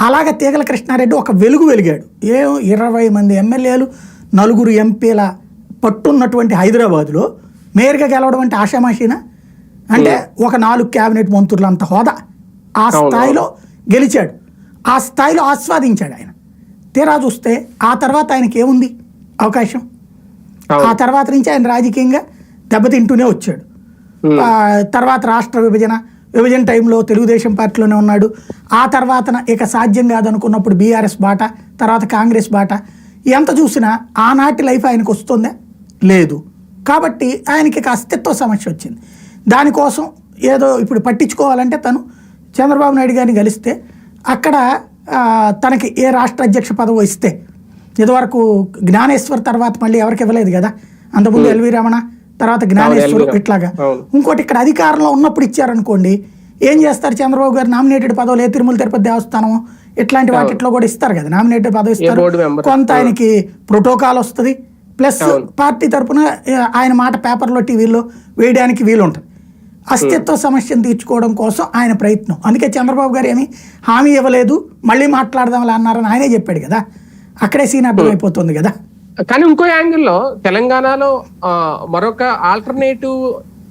అలాగ తీగల కృష్ణారెడ్డి ఒక వెలుగు వెలిగాడు. ఏ ఇరవై మంది ఎమ్మెల్యేలు నలుగురు ఎంపీల పట్టున్నటువంటి హైదరాబాదులో మేయర్గా గెలవడం అంటే ఆషామాషీనా అంటే ఒక నాలుగు క్యాబినెట్ మంత్రులు అంత హోదా. ఆ స్థాయిలో గెలిచాడు. ఆ స్థాయిలో ఆస్వాదించాడు ఆయన. తీరా చూస్తే ఆ తర్వాత ఆయనకి ఏముంది అవకాశం? ఆ తర్వాత నుంచి ఆయన రాజకీయంగా దెబ్బతింటూనే వచ్చాడు. ఆ తర్వాత రాష్ట్ర విభజన విభజన టైంలో తెలుగుదేశం పార్టీలోనే ఉన్నాడు. ఆ తర్వాత ఇక సాధ్యం కాదనుకున్నప్పుడు బీఆర్ఎస్ బాట తర్వాత కాంగ్రెస్ బాట. ఎంత చూసినా ఆనాటి లైఫ్ ఆయనకు వస్తుందా? లేదు. కాబట్టి ఆయనకి ఇక అస్తిత్వ సమస్య వచ్చింది. దానికోసం ఏదో ఇప్పుడు పట్టించుకోవాలంటే తను చంద్రబాబు నాయుడు గారిని కలిస్తే అక్కడ తనకి ఏ రాష్ట్ర అధ్యక్ష పదవి ఇస్తే. ఇదివరకు జ్ఞానేశ్వర్ తర్వాత మళ్ళీ ఎవరికి ఇవ్వలేదు కదా? అంతకుముందు ఎల్వి రమణ తర్వాత జ్ఞానేశ్వర్. ఇట్లాగా. ఇంకోటి ఇక్కడ అధికారంలో ఉన్నప్పుడు ఇచ్చారనుకోండి ఏం చేస్తారు చంద్రబాబు గారు? నామినేటెడ్ పదవులు ఏ తిరుమల తిరుపతి దేవస్థానం? ఇట్లాంటి వాటిట్లో కూడా ఇస్తారు కదా నామినేటెడ్ పదవి ఇస్తారు. కొంత ఆయనకి ప్రోటోకాల్ వస్తుంది. ప్లస్ పార్టీ తరపున ఆ, ఆయన మాట పేపర్లో టీవీలో వేయడానికి వీలుంటుంది. అస్తిత్వ సమస్యను తీర్చుకోవడం కోసం ఆయన ప్రయత్నం. అందుకే చంద్రబాబు గారు ఏమి హామీ ఇవ్వలేదు. మళ్ళీ మాట్లాడదాం అన్నారని ఆయనే చెప్పాడు కదా. అక్కడే సీన్ అర్థమైపోతుంది కదా. కానీ ఇంకో యాంగిల్లో తెలంగాణలో మరొక ఆల్టర్నేటివ్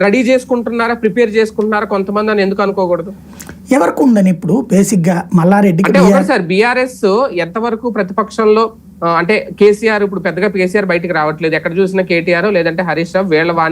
రెడీ చేసుకుంటున్నారా ప్రిపేర్ చేసుకుంటున్నారా కొంతమంది అని ఎందుకు అనుకోకూడదు? ఎవరికి ఉందని ఇప్పుడు బేసిక్గా మల్లారెడ్డికి అంటే ఒకసారి బీఆర్ఎస్ ఎంతవరకు ప్రతిపక్షంలో అంటే కేసీఆర్ ఇప్పుడు పెద్దగా కేసీఆర్ బయటికి రావట్లేదు. ఎక్కడ చూసినా కేటీఆర్ లేదంటే హరీష్ రావు వీళ్ళ వానే